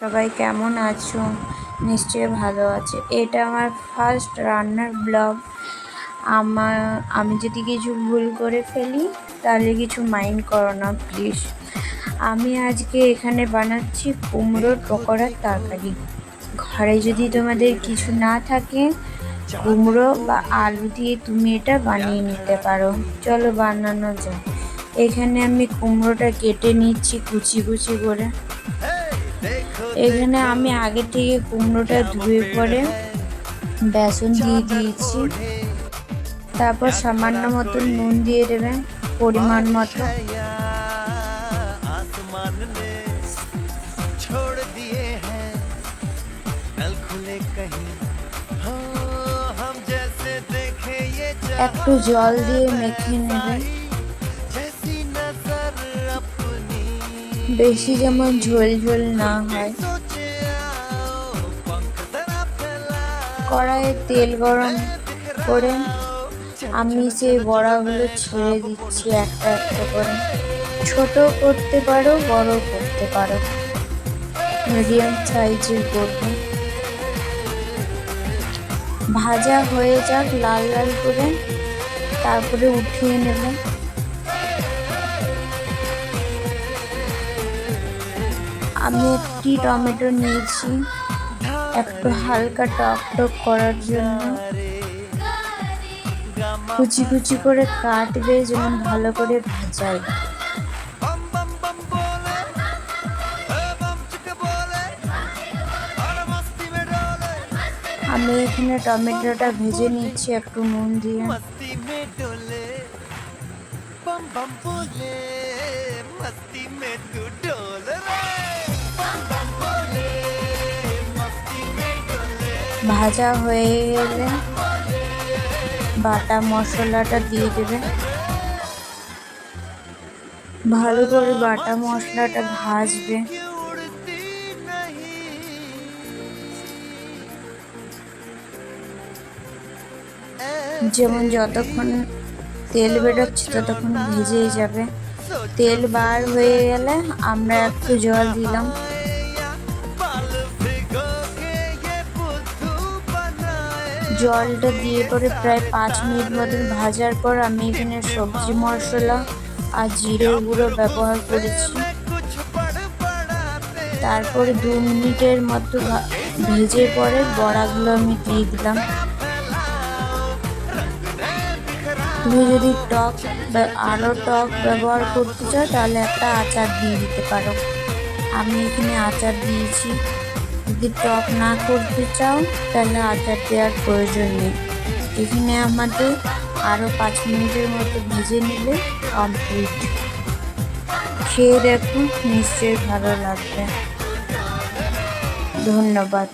সবাই কেমন আছো? নিশ্চয়ই ভালো আছে। এটা আমার ফার্স্ট রান্নার ব্লগ আমার আমি যদি কিছু ভুল করে ফেলি, তাহলে কিছু মাইন্ড করো না প্লিজ আমি আজকে এখানে বানাচ্ছি কুমড়োর পকোড়ার তরকারি। ঘরে যদি তোমাদের কিছু না থাকে, কুমড়ো বা আলু দিয়ে তুমি এটা বানিয়ে নিতে পারো। চলো বানানো যাক। এখানে আমি কুমড়োটা কেটে নিচ্ছি কুচি কুচি করে। এখানে আমি আগে থেকে কুমড়োটা ধুয়ে পরে বেসন দিয়ে দিয়েছি। তারপর সামান্য মতো নুন দিয়ে দেবেন, পরিমাণ মতো। একটু জল দিয়ে মেখে নেবেন। বেশি যেমন ঝোল ঝোল না হয়। কড়াইয়ে তেল গরম করে আমি সেই বড়াগুলো ছেড়ে দিচ্ছি একটা একটা করে। ছোট করতে পারো, বড় করতে পারো। মিডিয়াম সাইজের করব। ভাজা হয়ে যাক, লাল লাল করে তারপরে উঠিয়ে নেবেন আমি একটি টমেটো নিয়েছি, একটু হালকা টক টক করার জন্য। কুচি কুচি করে কাটবে, যেমন ভালো করে ভাজাই আমি এখানে টমেটোটা ভেজে নিচ্ছি, একটু নুন দিয়ে। মস্তি মে ভাজা হয়ে গেলে বাটা মশলাটা দিয়ে দেবে। ভালো করে বাটা মশলাটা ভাজবে। যেমন যতক্ষণ তেল বেরোচ্ছে ততক্ষণ ভেজেই যাবে। তেল বার হয়ে গেলে আমরা একটু জল দিলাম। জলটা দিয়ে পরে প্রায় পাঁচ মিনিট মতন ভাজার পর আমি এখানে সবজি মশলা আর জিরে গুঁড়ো ব্যবহার করেছি। তারপরে দু মিনিটের মতো ভেজে পরে বড়াগুলো আমি দিয়ে দিলাম। তুমি যদি টক আরও টক ব্যবহার করতে চাও তাহলে একটা আচার দিয়ে দিতে পারো। আমি এখানে আচার দিয়েছি। যদি টক না করতে চাও, তাহলে আচার দেওয়ার প্রয়োজন নেই। এখানে আমাদের আরও পাঁচ মিনিটের মতো ভেজে নিলে কমপ্লিট খেয়ে দেখুন, নিশ্চয়ই ভালো লাগবে। ধন্যবাদ।